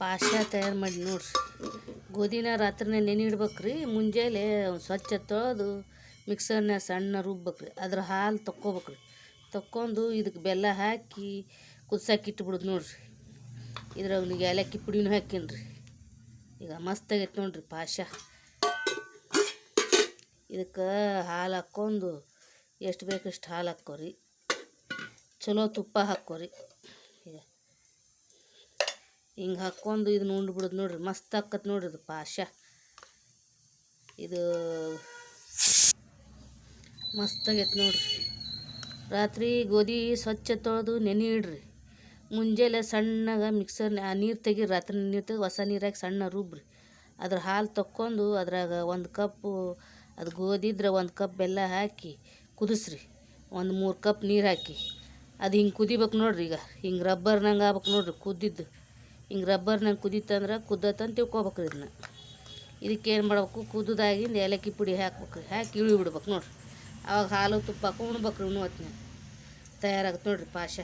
ಪಾಶ ತಯಾರು ಮಾಡಿ ನೋಡ್ರಿ. ಗೋಧಿನ ರಾತ್ರಿನೇ ನೆನೆ ರೀ ಮುಂಜಾನೆ ಸ್ವಚ್ಛ ತೊಳೆದು ಮಿಕ್ಸರ್ನ ಸಣ್ಣ ರುಬ್ಬೇಕ್ರಿ. ಅದ್ರ ಹಾಲು ತಕ್ಕೋಬೇಕ್ರಿ. ತೊಕ್ಕೊಂಡು ಇದಕ್ಕೆ ಬೆಲ್ಲ ಹಾಕಿ ಕುದ್ಸಕ್ಕೆ ಇಟ್ಬಿಡುದು ನೋಡ್ರಿ. ಇದ್ರಾಗ ಏಲಕ್ಕಿ ಪುಡಿನೂ ಹಾಕಿನ್ರಿ. ಈಗ ಮಸ್ತಾಗೈತೆ ನೋಡ್ರಿ ಪಾಶ ಇದಕ್ಕೆ ಹಾಲು ಹಾಕ್ಕೊಂಡು ಎಷ್ಟು ಬೇಕಷ್ಟು ಹಾಲು ಹಾಕ್ಕೋರಿ. ಚಲೋ ತುಪ್ಪ ಹಾಕ್ಕೋರಿ. ಈಗ ಹಿಂಗೆ ಹಾಕ್ಕೊಂಡು ಇದನ್ನ ಉಂಡ್ಬಿಡೋದು ನೋಡ್ರಿ, ಮಸ್ತ್ ಆಕತ್ ನೋಡ್ರಿ ಇದು ಪಾಶ. ಇದು ಮಸ್ತಾಗೈತೆ ನೋಡ್ರಿ. ರಾತ್ರಿ ಗೋಧಿ ಸ್ವಚ್ಛ ತೊಳೆದು ನೆನೆ ಇಡ್ರಿ. ಮುಂಜಾನೆ ಸಣ್ಣಗೆ ಮಿಕ್ಸರ್ ನೀರು ತೆಗಿ ರಾತ್ರಿ ನೀರು ತೆಗೆದು ಹೊಸ ನೀರಾಗಿ ಸಣ್ಣ ರುಬ್ರಿ. ಅದ್ರ ಹಾಲು ತಕ್ಕೊಂಡು ಅದ್ರಾಗ ಒಂದು ಕಪ್ಪು ಅದು ಗೋಧಿ ಇದ್ರೆ ಒಂದು ಕಪ್ ಬೆಲ್ಲ ಹಾಕಿ ಕುದಿಸ್ರಿ. ಒಂದು ಮೂರು ಕಪ್ ನೀರು ಹಾಕಿ. ಅದು ಹಿಂಗೆ ಕುದಿಬೇಕು ನೋಡ್ರಿ ಈಗ. ಹಿಂಗೆ ರಬ್ಬರ್ನಂಗೆ ಆಗ್ಬೇಕು ನೋಡ್ರಿ, ಕುದ್ದಿದ್ದು. ಹಿಂಗೆ ರಬ್ಬರ್ನಂಗೆ ಕುದೀತಂದ್ರೆ ಕುದ್ದತ್ತಂತ ತಿಳ್ಕೊಬೇಕು ಇದನ್ನ. ಇದಕ್ಕೆ ಏನು ಮಾಡ್ಬೇಕು? ಕುದ್ದದಾಗಿಂದ ಏಲಕ್ಕಿ ಪುಡಿ ಹಾಕ್ಬೇಕು ಹಾಕಿ ಇಳಿ ಬಿಡ್ಬೇಕು ನೋಡ್ರಿ. ಅವಾಗ ಹಾಲು ತುಪ್ಪ ಹಾಕೊಂಡು ಉಣ್ಬೇಕು ರೀ ಹೊತ್ನ್ಯಾಗ ತಯಾರಾಗತ್ತೆ ನೋಡಿರಿ ಪಾಶ